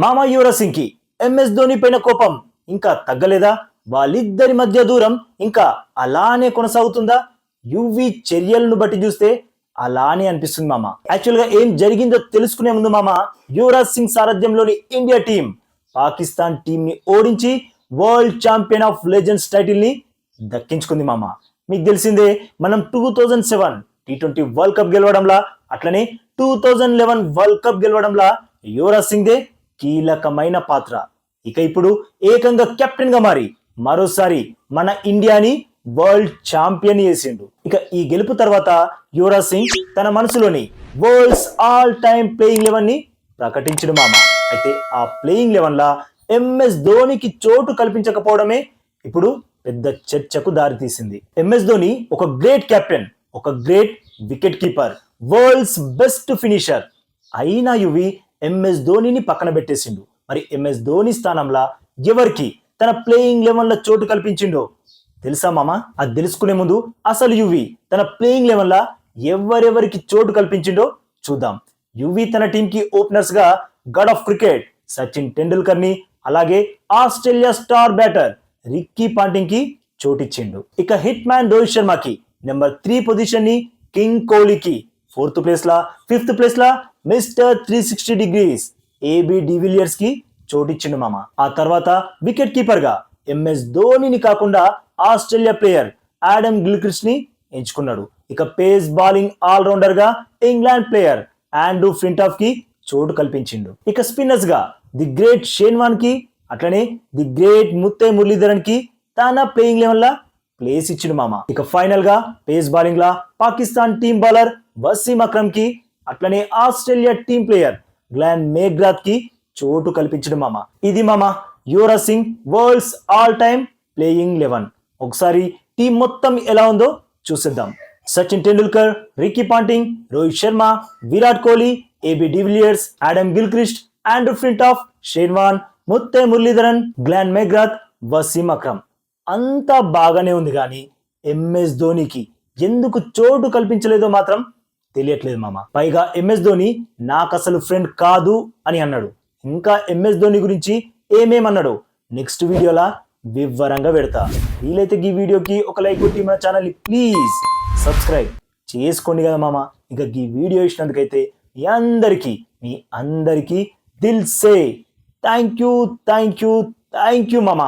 మామ యువరాజ్ సింగ్కి ఎంఎస్ ధోని పైన కోపం. ఇంకా తగ్గలేదా? వాళ్ళిద్దరి మధ్య దూరం. ఇంకా అలానే కొనసాగుతుందా? యువి చర్యలను బట్టి చూస్తే అలానే అనిపిస్తుంది మామ. యాక్చువల్గా ఏం జరిగిందో తెలుసుకునే ముందు మామ యువరాజ్ సింగ్ సారథ్యంలోని ఇండియా టీం పాకిస్తాన్ టీం ని ఓడించి వరల్డ్ ఛాంపియన్ ఆఫ్ లెజెండ్స్ టైటిల్ని దక్కించుకుంది మామ. మీకు తెలిసిందే మనం two thousand seven T twenty world cup గెలవడంలా అట్లనే two thousand eleven world cup గెలవడంలా Yuvraj Singh దే కీలకమైన పాత్ర. ఇక ఇప్పుడు ఏకంగా కెప్టెన్గా మారి మరోసారి మన ఇండియాని వరల్డ్ ఛాంపియన్ చేసిండు. ఇక ఈ గెలుపు తర్వాత యువరాజ్ సింగ్ తన మనసులోని వరల్డ్స్ ఆల్ టైమ్ ప్లేయింగ్ లెవెన్ని ప్రకటించడు మామ. అయితే ఆ ప్లేయింగ్ లెవెన్ లా ఎంఎస్ ధోనికి చోటు కల్పించకపోవడమే ఇప్పుడు పెద్ద చర్చకు దారితీసింది. ఎంఎస్ ధోని ఒక గ్రేట్ కెప్టెన్ ఒక great wicket keeper world's best finisher అయినా యువి ఎంఎస్ ధోనిని పక్కన పెట్టేసిండు. మరి ఎంఎస్ ధోని స్థానంలో ఎవరికి తన ప్లేయింగ్ లెవెన్లో చోటు కల్పించిండో? తెలుసా మామ? అది తెలుసుకునే ముందు అసలు యువి తన ప్లేయింగ్ లెవెన్లో ఎవరెవరికి చోటు కల్పించిండో చూద్దాం. యువి తన టీంకి ఓపెనర్స్గా గడ్ ఆఫ్ క్రికెట్ సచిన్ టెండూల్కర్ని అలాగే ఆస్ట్రేలియా స్టార్ బ్యాటర్ రిక్కీ పాంటింగ్కి చోటిచ్చిండు. ఇక హిట్ మ్యాన్ రోహిత్ శర్మకి నెంబర్ త్రీ పొజిషన్ని కింగ్ కోహ్లీకి ఫోర్త్ ప్లేస్ లా fifth place law mister three sixty degrees. A B డివిలియర్స్కి చోటిచ్చిండు మామ. ఆ తర్వాత వికెట్ కీపర్గా ఎంఎస్ ధోనిని కాకుండా ఆస్ట్రేలియా ప్లేయర్ ఆడమ్ గిల్క్రిస్ట్ని ఎంచుకున్నాడు. ఇక పేస్ బౌలింగ్ ఆల్రౌండర్గా ఇంగ్లాండ్ ప్లేయర్ ఆండ్రూ ఫ్లింటాఫ్కి చోటు కల్పించిండు. ఇక స్పిన్నర్స్గా ది గ్రేట్ షేన్వాన్కి అట్లనే ది గ్రేట్ ముత్తే మురళీధరన్కి తన ప్లేయింగ్ లెవెన్ లా ప్లేస్ ఇచ్చిండు మామ. ఇక ఫైనల్గా పేస్ బౌలింగ్ లా పాకిస్తాన్ టీం బౌలర్ వసీం అక్రమ్కి అట్లనే ఆస్ట్రేలియా టీం ప్లేయర్ గ్లాన్ మేగ్రాత్కి చోటు కల్పించడం మామ. ఇది మామ Yuvraj Singh world's all time playing eleven ఒకసారి టీం మొత్తం ఎలా ఉందో చూసేద్దాం. Sachin Tendulkar Ricky Ponting Rohit Sharma Virat Kohli A B de Villiers Adam Gilchrist Andrew Flintoff Shane Warne Muttiah Muralitharan Glenn McGrath Wasim Akram. అంతా బాగానే ఉంది కానీ MS ధోనికి ఎందుకు చోటు కల్పించలేదో మాత్రం తెలియట్లేదు మామ. పైగా ఎంఎస్ ధోని నాకు అసలు ఫ్రెండ్ కాదు అని అన్నాడు. ఇంకా ఎంఎస్ ధోని గురించి ఏమేమన్నాడు నెక్స్ట్ వీడియోలా వివరంగా పెడతా. వీలైతే ఈ వీడియోకి ఒక లైక్ కొట్టి మన ఛానల్ని ప్లీజ్ సబ్స్క్రైబ్ చేసుకోండి కదా మామ. ఇంకా ఈ వీడియో ఇచ్చినందుకైతే మీ అందరికీ మీ అందరికీ దిల్ సే. Thank you thank you thank you మామ.